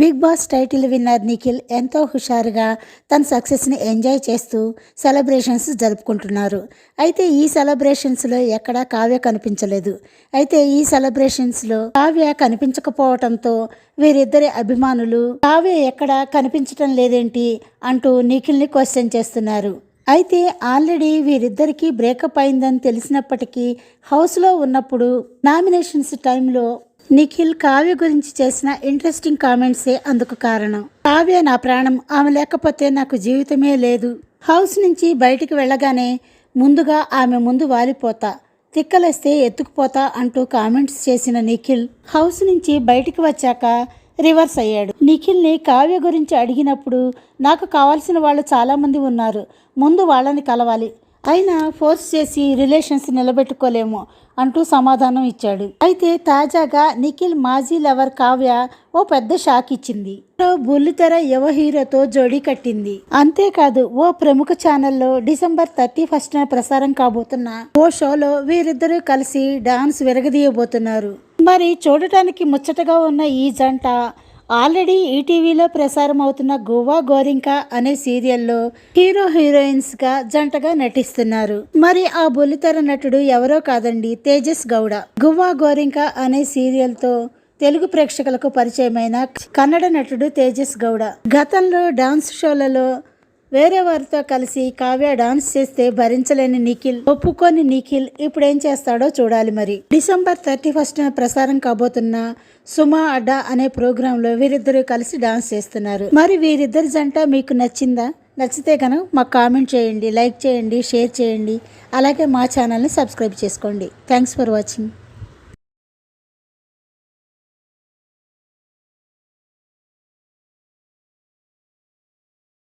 Bigg Boss title winner Nikhil ఎంతో హుషారుగా తన సక్సెస్ని ఎంజాయ్ చేస్తూ సెలబ్రేషన్స్ జరుపుకుంటున్నారు. అయితే ఈ సెలబ్రేషన్స్లో ఎక్కడా కావ్య కనిపించలేదు. అయితే ఈ సెలబ్రేషన్స్లో కావ్య కనిపించకపోవడంతో వీరిద్దరి అభిమానులు కావ్య ఎక్కడా కనిపించటం లేదేంటి? అంటూ నిఖిల్ని క్వశ్చన్ చేస్తున్నారు. అయితే ఆల్రెడీ వీరిద్దరికీ బ్రేకప్ అయిందని తెలిసినప్పటికీ హౌస్లో ఉన్నప్పుడు నామినేషన్స్ టైంలో నిఖిల్ కావ్య గురించి చేసిన ఇంట్రెస్టింగ్ కామెంట్సే అందుకు కారణం. కావ్య నా ప్రాణం ఆమె లేకపోతే నాకు జీవితమే లేదు. హౌస్ నుంచి బయటికి వెళ్ళగానే ముందుగా ఆమె ముందు వాలిపోతా తిక్కలేస్తే ఎత్తుకుపోతా అంటూ కామెంట్స్ చేసిన నిఖిల్ హౌస్ నుంచి బయటికి వచ్చాక రివర్స్ అయ్యాడు. నిఖిల్ని కావ్య గురించి అడిగినప్పుడు నాకు కావాల్సిన వాళ్ళు చాలామంది ఉన్నారు ముందు వాళ్ళని కలవాలి. అయినా ఫోర్స్ చేసి రిలేషన్స్ నిలబెట్టుకోలేము అంటూ సమాధానం ఇచ్చాడు. అయితే తాజాగా నిఖిల్ మాజీ లవర్ కావ్య ఓ పెద్ద షాక్ ఇచ్చింది. బుల్లితెర యువ హీరోతో జోడీ కట్టింది. అంతేకాదు ఓ ప్రముఖ ఛానల్లో డిసెంబర్ థర్టీ ఫస్ట్ ప్రసారం కాబోతున్న ఓ షోలో వీరిద్దరూ కలిసి డాన్స్ విరగదీయబోతున్నారు. మరి చూడటానికి ముచ్చటగా ఉన్న ఈ జంట ఆల్రెడీ ఈటీవీలో ప్రసారం అవుతున్న గోవా గోరింకా అనే సీరియల్లో హీరో హీరోయిన్స్గా జంటగా నటిస్తున్నారు. మరి ఆ బొలితెర నటుడు ఎవరో కాదండి తేజస్ గౌడ. గువ్వా గోరింకా అనే సీరియల్తో తెలుగు ప్రేక్షకులకు పరిచయమైన కన్నడ నటుడు తేజస్ గౌడ. గతంలో డాన్స్ షోలలో వేరే వారితో కలిసి కావ్య డాన్స్ చేస్తే భరించలేని నిఖిల్ ఒప్పుకొని నిఖిల్ ఇప్పుడు ఏం చేస్తాడో చూడాలి మరి. డిసెంబర్ థర్టీ ఫస్ట్ ప్రసారం కాబోతున్న సుమా అడ్డా అనే ప్రోగ్రామ్లో వీరిద్దరూ కలిసి డాన్స్ చేస్తున్నారు. మరి వీరిద్దరి జంట మీకు నచ్చిందా? నచ్చితే కనుక మాకు కామెంట్ చేయండి లైక్ చేయండి షేర్ చేయండి. అలాగే మా ఛానల్ని సబ్స్క్రైబ్ చేసుకోండి. Thanks for watching.